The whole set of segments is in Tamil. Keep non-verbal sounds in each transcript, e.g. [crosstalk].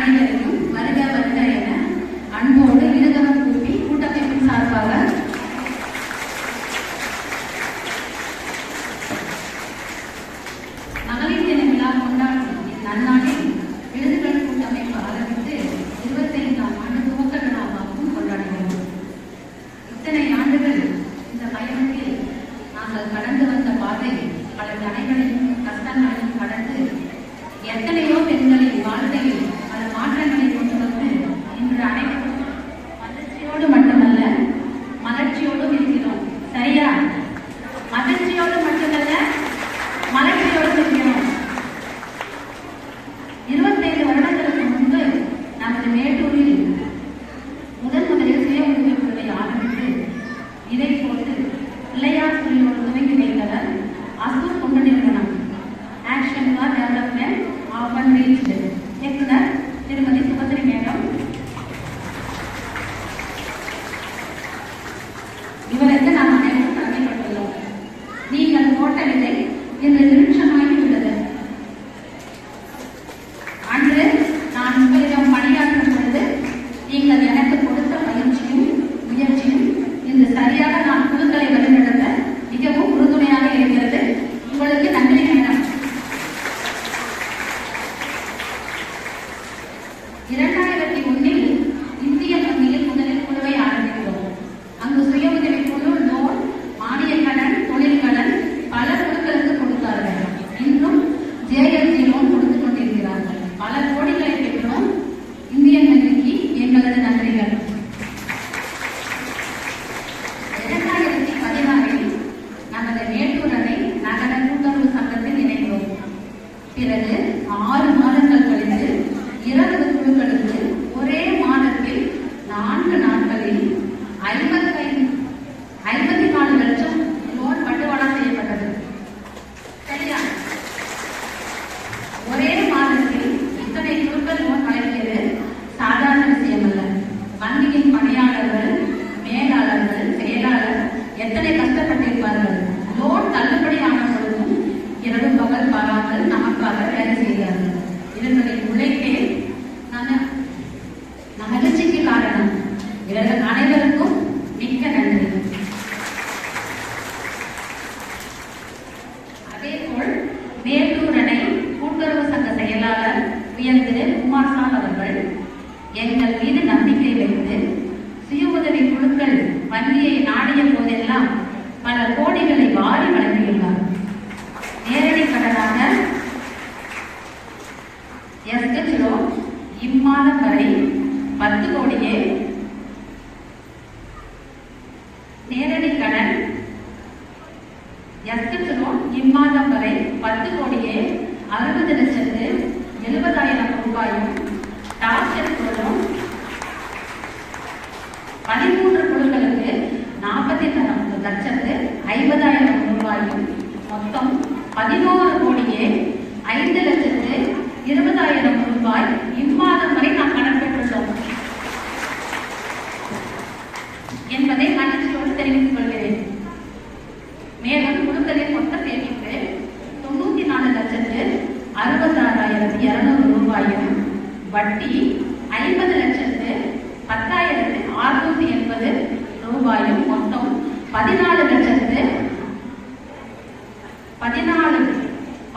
anything. [laughs] எங்கேயோ பெண்களின் மாற்றங்களை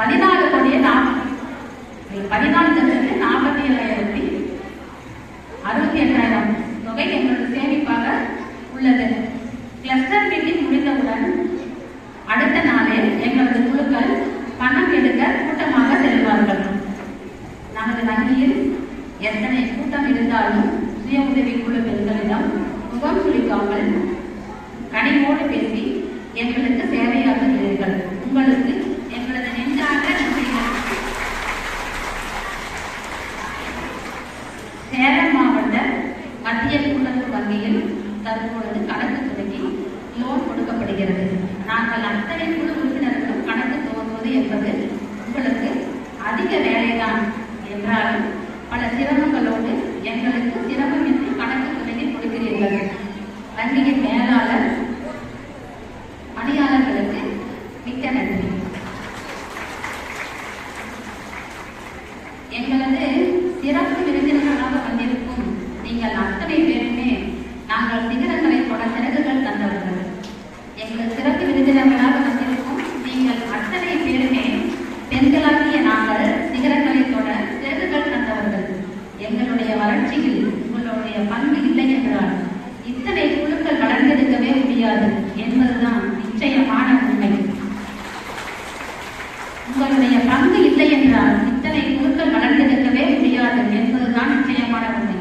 பதினாலு கோடியே நாற்பத்தி பதினாலு லட்சத்து நாற்பத்தி ஏழாயிரத்தி அறுபத்தி எட்டாயிரம். என்பதுதான் நிச்சயமான உண்மை. உங்களுடைய பங்கு இல்லை என்றால் இத்தனை குழுக்கள் வளர்ந்தெடுக்கவே முடியாது என்பதுதான் நிச்சயமான உண்மை.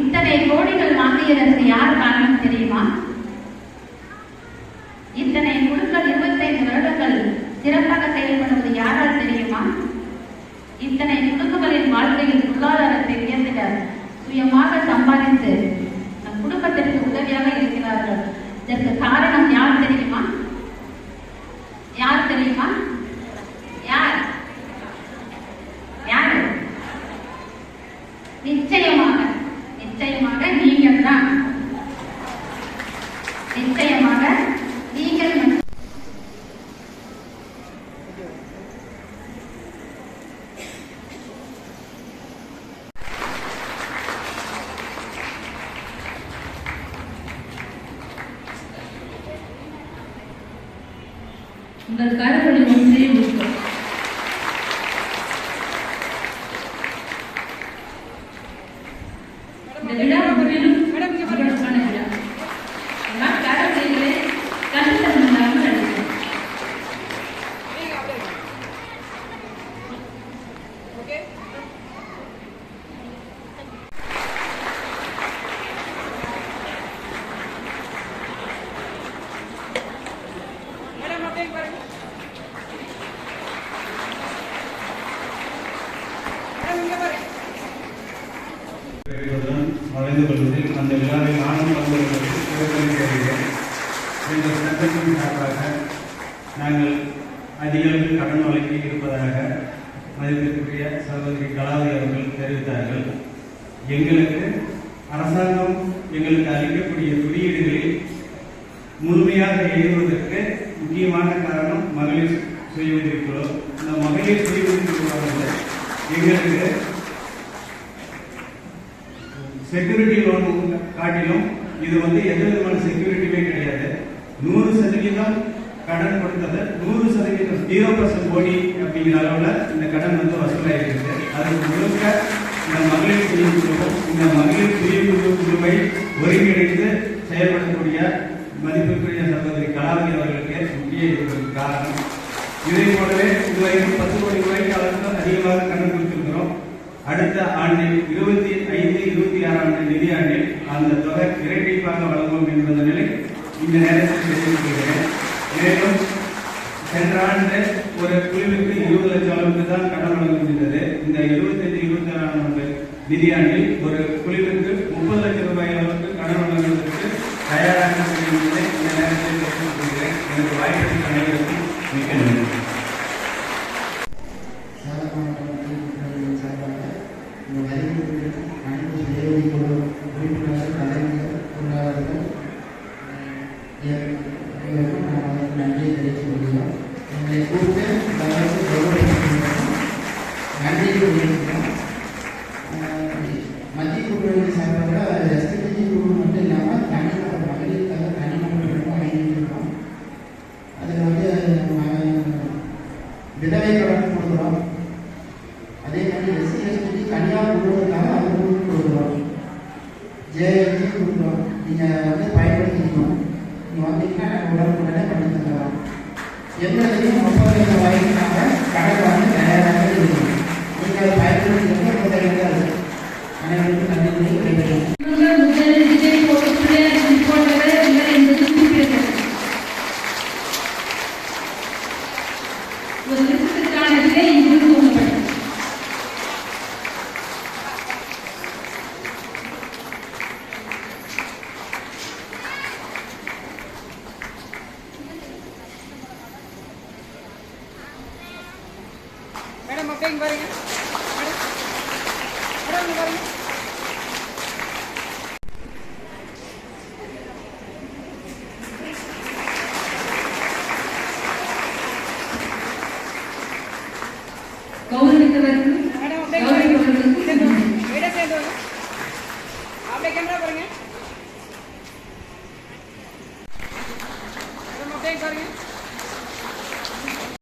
இத்தனை கோடிகள் வாங்கியதற்கு யார் காரணம் தெரியுமா இத்தனை குழுக்கள் இருபத்தைந்து வருடங்கள் சிறப்பாக செயல்படுவது யாரால் தெரியுமா இத்தனை குடும்பங்களின் வாழ்க்கையில் பொருளாதாரத்தை உயர்த்திட சுயமாக சம்பாதித்து நம் குடும்பத்திற்கு உதவியாக இருக்கிறார்கள் இதற்கு காரணம் யார் தெரியுமா யார் தெரியுமா யார் யார் நிச்சயமாக நிச்சயமாக நீங்கள் தான் நிச்சயமாக நீங்கள் மட்டும் உங்கள் கரவழி ஒன்றே ஊக்கம் எங்களுக்கு அரசாங்கம் எங்களுக்கு அளிக்கக்கூடிய குறியீடுகளில் முழுமையாக எழுதுவதற்கு முக்கியமான காரணம் மகளிர் சுய உதவிக்குழு இந்த மகளிர் சுய எங்களுக்கு செக்யூரிட்டி லோன் காட்டிலும் இது வந்து எந்த விதமான செக்யூரிட்டியுமே கிடையாது. நூறு சதவீதம் கடன் கொடுத்தது நூறு சதவீதம் ஜீரோ பர்சன்ட் கோடி அப்படிங்கிற அளவில் இந்த கடன் வந்து வசூலாயிருக்கிறது அதுக்கு முழுக்க இந்த மகளிர் சுய இந்த மகளிர் குழுவை ஒருங்கிணைந்து செயல்படக்கூடிய மதிப்பிற்குரிய சகோதரி கலாநிதி அவர்களுக்கு முக்கிய காரணம். இதை போலவே இதுவரைக்கும் பத்து கோடி ரூபாய்க்கு அளவுக்கு அதிகமாக கடன் கொடுத்திருக்கிறோம் அடுத்த ஆண்டில் இருபத்தி ஐந்து இருபத்தி ஆறாம் ஆண்டு நிதியாண்டில் அந்த தொகை இரட்டிப்பாக வழங்கும் என்பதனை இந்த நேரத்தில் தெரிவிக்கிறேன். மேலும் சென்ற ஆண்டு ஒரு குழுவிற்கு இருபது லட்சம் அளவுக்கு தான் கடன் வழங்க முடிந்தது இந்த இருபத்தஞ்சு இருபத்தி ஆறாம் ஆண்டு நிதியாண்டில் ஒரு குழுவிற்கு முப்பது லட்சம் ரூபாய் அளவுக்கு கடன் வழங்குவதற்கு தயாராக இந்த நேரத்தில் தெரிவித்துக் கொள்கிறேன். எனக்கு வாய்ப்பு அனைவருக்கும் மிக்க நன்றி. அனைத்து நன்றியை தெரிவித்துக் கொள்கிறோம். எங்களை கூப்பிட்டு நன்றி தெரிவிக்கிறோம் மத்திய கூட்டுறவு சார்பாக எஸ்டிஜி குழு மட்டும் இல்லாமல் தனி மகளிருக்காக தனி மன்றமும் அமைந்திருக்கிறோம் அதில் வந்து விதவை கடன் கொடுக்குறோம். அதே மாதிரி எஸ்சி எஸ்டி தனியாக கொடுக்கறதுக்காக அவர்களுக்கும் கொடுக்குறோம் ஜேஏஜி கொடுக்குறோம் நீங்கள் வந்து பயன்படுத்திக்கணும் நீங்கள் வந்தீங்கன்னா உடனுக்குடனே பண்ணி தந்துடலாம் எவ்வளோதையும் ஒப்பந்தத்தை வாங்கினாங்க கடன் வாங்க தயாராக இருக்கணும் நீங்கள் பயன்படுத்தி மேடம் அப்படியே பாருங்க. மேடம் மேடம் பாருங்க.